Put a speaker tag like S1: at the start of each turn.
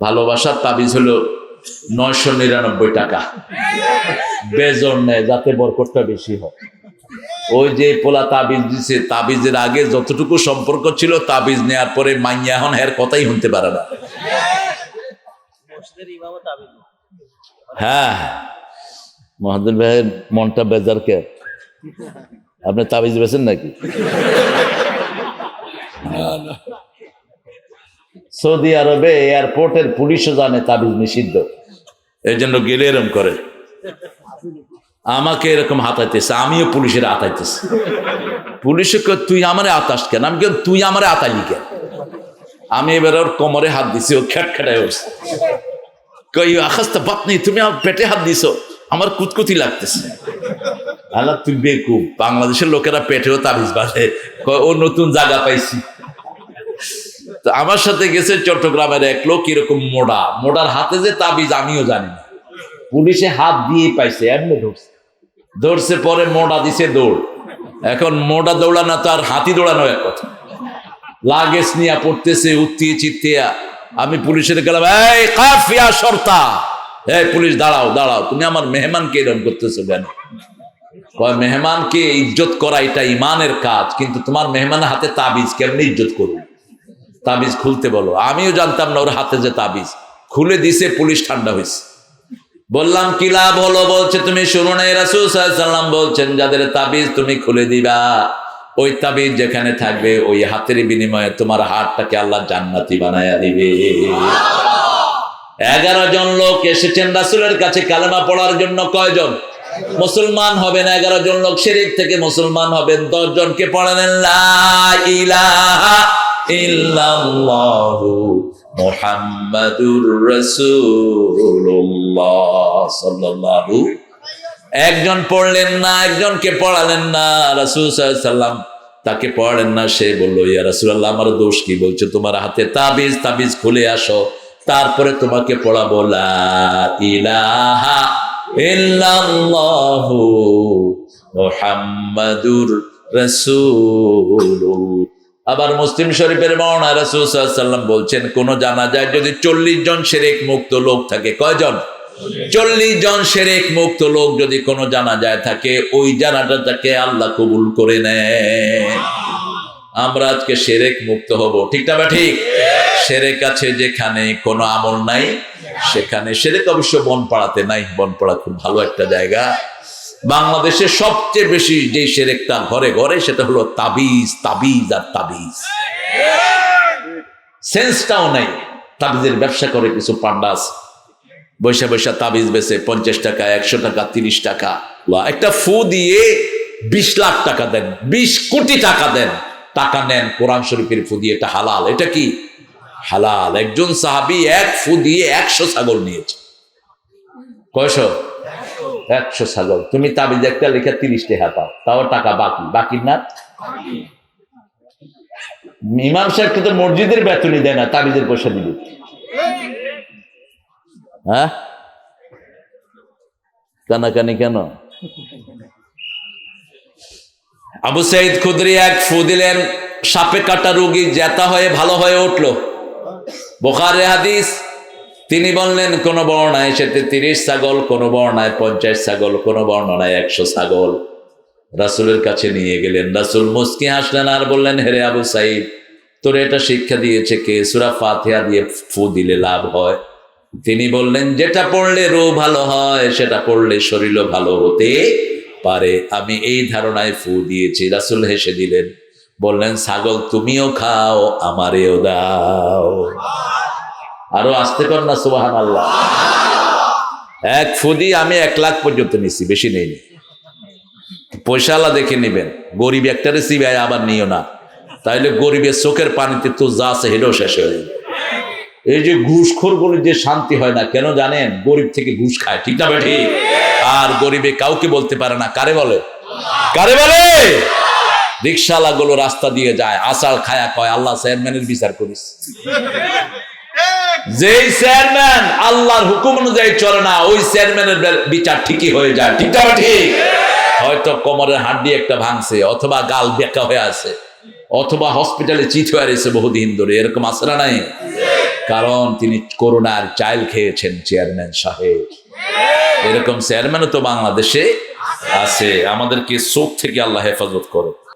S1: ভালোবাসার তাবিজ হলো নয়শো নিরানব্বই টাকা। বেজন নেয় যাতে বরকটটা বেশি হয়। ওই যে পোলা তাবিজ দিছে তাবিজের আগে যতটুকু সম্পর্ক ছিল তাবিজ নেওয়ার পরে মাইয়া এখন হের কথাই শুনতে পারে না। হ্যাঁ। মহাদুল ভাইয়ের মনটা বেজার কে? আপনি তাবিজ বেছেন নাকি? সৌদি আরবে এয়ারপোর্টের পুলিশও জানে তাবিজ নিষিদ্ধ। এই জন্য গেলে এরম করে। আমাকে এরকম হাতাইতেছে, আমিও পুলিশের হাতাইতেছি। পুলিশে তুই আমারে আতাস কেন? আমি কেন তুই আমারে আতাইলি কেন? আমি এবার ওর কোমরে হাত দিছি, ও খ্যাট খেটায় উঠছে কই আকাশটা বাত নেই, তুমি আমার পেটে হাত দিছো, আমার কুতকুতি লাগতেছে। আল্লাহ, তুই বেকুব, বাংলাদেশের লোকেরা পেটেও তাবিজ বাঁধে। ও নতুন জায়গা পাইছি। তো আমার সাথে গেছে চট্টগ্রামের এক লোক এরকম মোড়া মোড়ার হাতে যে তাবিজ, আমিও জানি না। পুলিশে হাত দিয়ে পাইছে, এমনি ধরছে। ধরছে পরে মোড়া দিছে দৌড়। এখন মোড়া দৌড়ানো তো আর হাতি দৌড়ানো এক কথা। লাগেজ নিয়ে পড়তেছে, উত্তিয়ে চিত্তিয়া। আমি পুলিশের গেলাম, এই কাফিয়া সর্তা এই পুলিশ, দাঁড়াও দাঁড়াও, তুমি আমার মেহমানকে এরকম করতেছো কেন? মেহমানকে ইজ্জত করা এটা ইমানের কাজ, কিন্তু তোমার মেহমানের হাতে তাবিজ, কেমনি ইজ্জত করবে? তাবিজ খুলতে বলো। আমিও জানতাম না ওর হাতে যে তাবিজ। খুলে দিছে, পুলিশ ঠান্ডা হয়েছে বললাম, কি লাভ হলো? বলছে, তুমি শুনো না রাসুল সাল্লাম বলছেন, যাদের তাবিজ তুমি খুলে দিবা, ওই তাবিজ যেখানে থাকবে, ওই হাতের বিনিময়ে তোমার হাতটাকে আল্লাহ জান্নাতি বানায়া দিবে। এগারো জন লোক এসেছেন রাসুলের কাছে, কালেমা পড়ার জন্য কয়জন? মুসলমান হবেন এগারো জন লোক, শিরিক থেকে মুসলমান হবেন দশ জনকে পড়ালেন, লা ইলাহা একজন পড়লেন না, একজনকে পড়ালেন না, রাসূল তাকে পড়ালেন না, সে বলল, ইয়া রাসূলুল্লাহ, আমার দোষ কি? বলছে, তোমার হাতে তাবিজ তাবিজ খুলে আসো, তারপরে তোমাকে পড়াবো, লা ইলাহা ইল্লাল্লাহু মুহাম্মাদুর আবার মুসলিম শরীফের বর্ণা রাসূল সাল্লাল্লাহু আলাইহি সাল্লাম বলছেন, কোন জানা যায় যদি চল্লিশ জন সেরেক মুক্ত লোক থাকে, কয়জন? চল্লিশ জন সেরেক মুক্ত লোক যদি কোনো জানা যায় থাকে, ওই জানাটা তাকে আল্লাহ কবুল করে নেয়। আমরা আজকে সেরেক মুক্ত হব, ঠিক না বা ঠিক? সেরেক আছে যেখানে কোনো আমল নাই, সেখানে সেরেক অবশ্য বনপাড়াতে নাই, বনপাড়া খুব ভালো একটা জায়গা। বাংলাদেশে সবচেয়ে বেশি যে সেরেকটা ঘরে ঘরে, সেটা হলো তাবিজ তাবিজ আর তাবিজ। সেন্সটাও নাই। তাবিজের ব্যবসা করে কিছু পান্ডা আছে বৈশা বৈশা তাবিজ বেছে পঞ্চাশ টাকা, একশো টাকা, তিরিশ টাকা। একটা ফু দিয়ে বিশ লাখ টাকা দেন, বিশ কোটি টাকা দেন। টাকা নেন, কোরআন শরীফের ফু দিয়ে, এটা হালাল। এটা কি? হালাল। একজন সাহাবি এক ফু দিয়ে একশো ছাগল নিয়েছে। কয়শো? একশো ছাগল। তুমি তাবিজ একটা লেখা তিরিশ টাকা পাও। তাও টাকা বাকি। বাকি না? ইমাম সাহেবকে তো মসজিদের বেতনই দেয় না, তাবিজের পয়সা দিবে। হ্যাঁ? কানাকানি কেন? আবু সাইদ খুদরি এক ফু দিলেন সাপে কাটা রোগী জেতা হয়ে ভালো হয়ে উঠল। বোখারে হাদিস তিনি বললেন, কোন বর্ণায় সেতে তিরিশ ছাগল, কোন বর্ণায় পঞ্চাশ ছাগল, কোন বর্ণনায় একশো ছাগল। রাসুলের কাছে নিয়ে গেলেন। রাসুল মুস্কি হাসলেন আর বললেন, হেরে আবু সাইদ, তোর এটা শিক্ষা দিয়েছে কে? সুরা ফাতিহা দিয়ে ফু দিলে লাভ হয়? তিনি বললেন, যেটা পড়লে রো ভালো হয়, সেটা পড়লে শরীরও ভালো হতে পারে। আমি এই ধারণায় ফু দিয়েছি। রাসুল হেসে দিলেন, বললেন, ছাগল তুমিও খাও, আমারেও দাও। আরও আসতে কর না সুবাহান আল্লাহ এক ফুদি আমি এক লাখ পর্যন্ত নিছি, বেশি নেইনি। পয়সালা দেখে নেবেন। গরিব একটা রেসিবি আবার নিও না। তাইলে গরিবের চোখের পানিতে তো যা আছে হেডেও শেষ হয়ে যাবে। এই যে ঘুষখোর বলে যে শান্তি হয় না, কেন জানেন? গরিব থেকে ঘুষ খায়, ঠিক না বেঠি আর গরিবে কাউকে বলতে পারে না, কারে বলে? কারে বলে? রিক্সাওয়ালা গুলো রাস্তা দিয়ে যায় আষাঢ় খায়া কয়, আল্লাহ চেয়ারম্যানের বিচার করিস। যেই চেয়ারম্যান আল্লাহর হুকুম অনুযায়ী চলে না, ওই চেয়ারম্যানের বিচার ঠিকই হয়ে যায়। ঠিক ঠিক? হয়তো কোমরের হাড্ডি একটা ভাঙছে, অথবা গাল বেঁকা হয়ে আছে, অথবা হসপিটালে চিত হয়ে রয়েছে বহুদিন ধরে। এরকম আছে না নাই? কারণ তিনি করোনার চাইল খেয়েছেন চেয়ারম্যান সাহেব। এরকম চেয়ারম্যানও তো বাংলাদেশে আছে। আমাদেরকে চোখ থেকে আল্লাহ হেফাজত করো